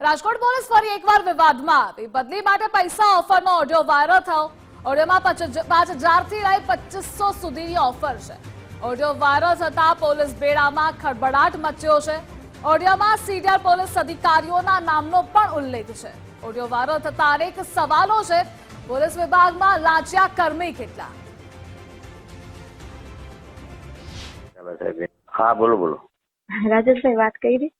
Rajkot police ફરી એકવાર વિવાદમાં આવી. બદલી માટે પૈસા ઓફરનો ઓડિયો વાયરલ થયો. ઓડિયોમાં પાંચ હજારથી લઈ પચીસો સુધીની ઓફર છે. ઓડિયો વાયરલ થતા પોલીસ બેડામાં ખળભળાટ મચ્યો છે. ઓડિયોમાં સિનિયર પોલીસ અધિકારીઓના નામનો પણ ઉલ્લેખ છે. ઓડિયો વાયરલ થતા અનેક સવાલો છે. પોલીસ વિભાગમાં લાંચિયા કર્મી કેટલા? હા બોલો બોલો. રાજેશભાઈ વાત કરી?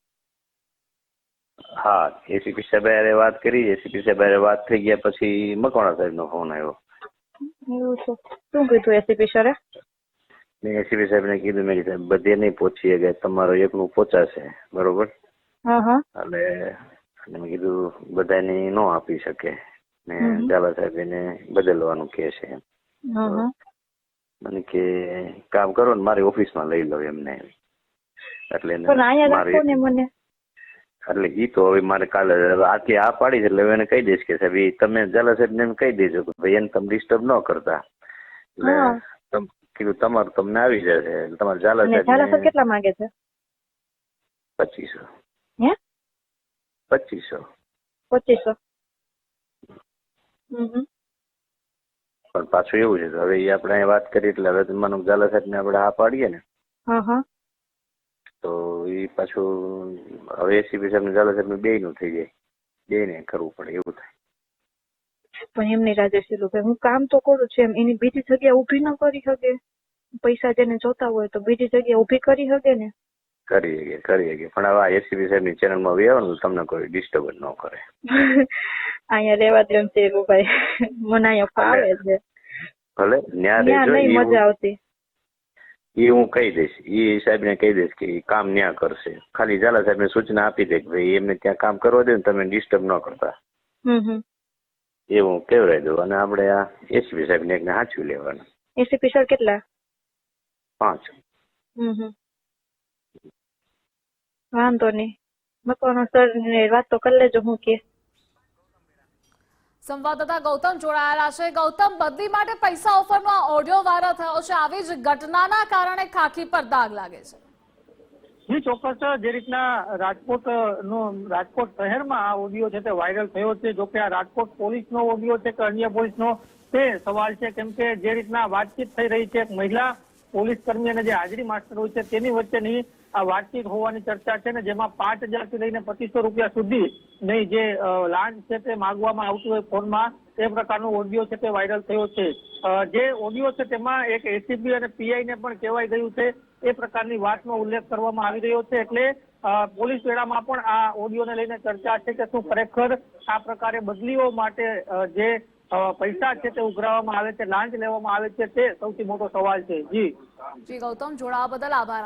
હા એસીપી સાહેબ વાત કરી એસીપી સાહેબ હારે વાત થઈ ગયા પછી મકવાણા સાહેબનો ફોન આવ્યો. એવું છે. શું કીધું એસીપી સરે? મેં એસીપી સાહેબને કીધું મેં કીધું બધે નહીં પહોંચી કે તમારો એકનું પહોંચાશે બરોબર? એટલે મેં કીધું બધાને ન આપી શકે. ને. ઝાલા સાહેબ એને બદલવાનું કે છે મને કે કામ કરો ને મારી ઓફિસમાં લઈ લો એમને. એટલે મારી- મને. એટલે ઈ તો હવે મારે કાલે હવે આ પાડી છે એટલે હવે એને કહી દઈશ કે સાહેબ એ તમે ઝાલા સાહેબ ને એમ કહી દેજો કે ભાઈ એને તમે ડિસ્ટર્બ ન કરતા. એટલે કીધું તમારું તમને આવી જશે એટલે તમારે ઝાલા સાહેબ કેટલા માંગે છે? પચીસો. હે? પચીસો. પચીસો. પણ પાછું એવું છે હવે એ આપણે વાત કરી એટલે હવે મને ઝાલા સાહેબ ને આપણે આ પાડીએ ને. હા હા. તો એ પાછું હવે એસીપી સાહેબ ને ઝાલા સાહેબ બે નું થઈ જાય. બે ને કરવું પડે એવું થાય. પણ એમ નહીં રાજેશ ભાઈ હું કામ તો કરું છું એમ. એની બીજી જગ્યા ઊભી ન કરી શકે. પૈસા જેને જોતા હોય તો બીજી જગ્યા ઊભી કરી શકે ને? કરી શકે કરી શકે. પણ હવે આ એસીપી સાહેબની ચેનલમાં આવે ને તમને કોઈ ડિસ્ટર્બ ન કરે. અહીંયા રેવા દે છે ભાઈ મને અહીંયા ફાવે છે. ભલે ન્યા રહેજો નહીં મજા આવતી. ઈ હું કહી દઈશ. ઈ સાહેબ ને કહી દઈશ કે એ કામ ન્યા કરશે. ખાલી ઝાલા સાહેબ ને સૂચના આપી દે કે ભાઈ એમને ત્યાં કામ કરવા દે ને તમે ડિસ્ટર્બ ન કરતા. એ હું કેવડાવી દઉં અને આપણે આ એસીપી સાહેબ ને એકને સાચવી લેવાના. એસીપી સર કેટલા? પાંચ. વાંધો નહીં. મકવાનો સર ને વાત તો કરી લેજો હું કે સંવાદદાતા ગૌતમ જોડાયેલા છે. ગૌતમ, બદલી માટે પૈસા ઓફરનો આ ઓડિયો વાયરલ થયો છે. આવી જ ઘટનાના કારણે ખાખી પર દાગ લાગે છે. જી, ચોક્કસ જે રીતના રાજકોટ નો રાજકોટ શહેરમાં આ ઓડિયો છે તે વાયરલ થયો છે. જો કે આ રાજકોટ પોલીસનો ઓડિયો છે કે અન્ય પોલીસનો, તે સવાલ છે. કેમ કે જે રીતના વાતચીત થઈ રહી છે, એક મહિલા પોલીસ કર્મી અને જે હાજરી માસ્ટર હોય છે, તેની વચ્ચેની આ વાતચીત હોવાની ચર્ચા છે ને, જેમાં પાંચ હજારથી લઈને પચીસો રૂપિયા સુધી નહીં જે લાંચ છે તે માગવામાં આવતું હોય ફોનમાં, તે પ્રકારનો ઓડિયો છે તે વાયરલ થયો છે. જે ઓડિયો છે તેમાં એક એસીબી અને પીઆઈ ને પણ કહેવાય ગયું છે. એ પ્રકારની વાતનો ઉલ્લેખ કરવામાં આવી રહ્યો છે એટલે પોલીસ વેળામાં પણ આ ઓડિયોને લઈને ચર્ચા છે કે શું ખરેખર આ પ્રકારે બદલીઓ માટે જે પૈસા છે તે ઉઘરાવવામાં આવે છે, લાંચ લેવામાં આવે છે તે સૌથી મોટો સવાલ છે. જી. જી, ગૌતમ, જોડાવા બદલ આભાર